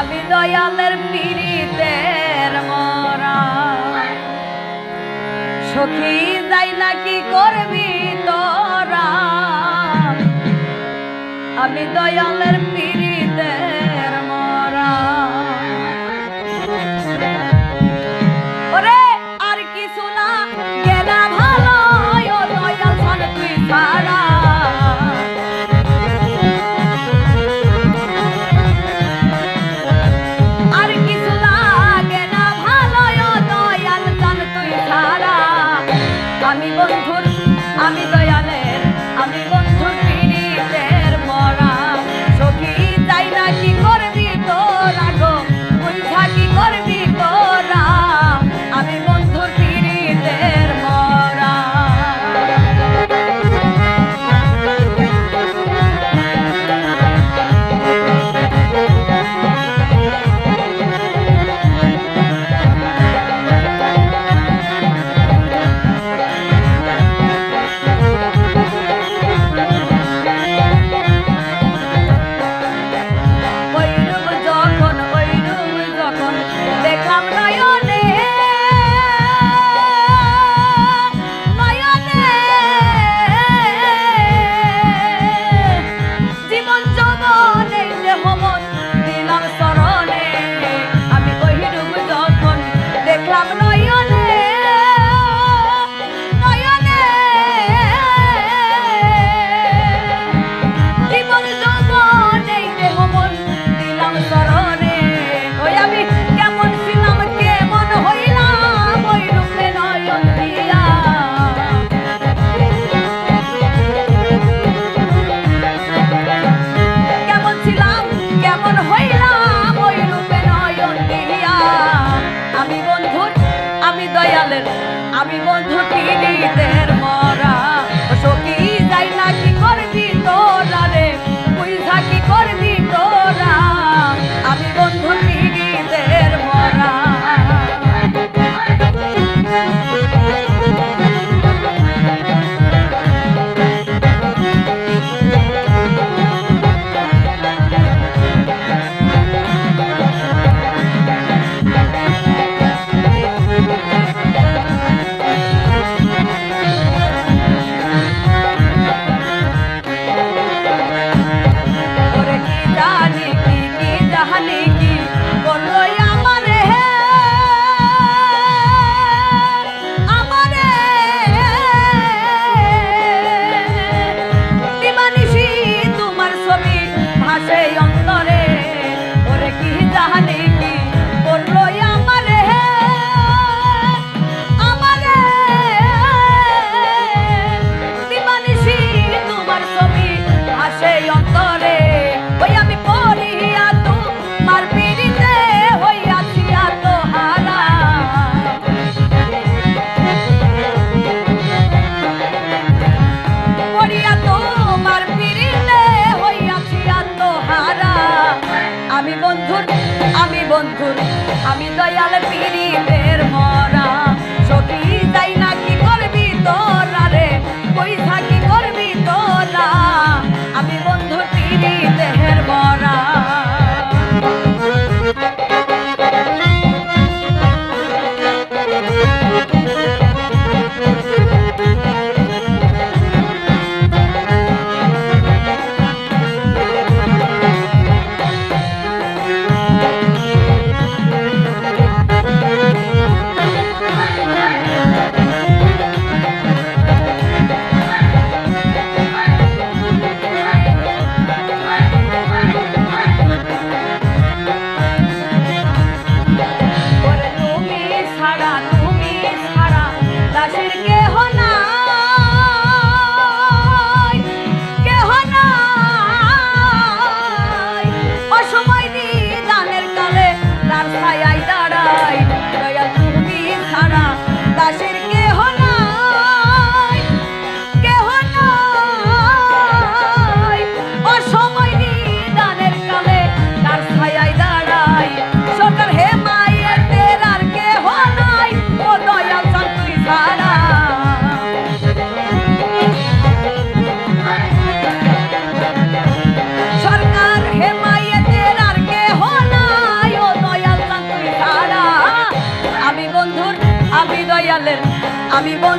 আমি দয়ালের পীড়িতের মরা। সখী যাই না কি করবি তোরা? আমি দয়ালের পীড়িতের আমি বন্ধু পিড়ি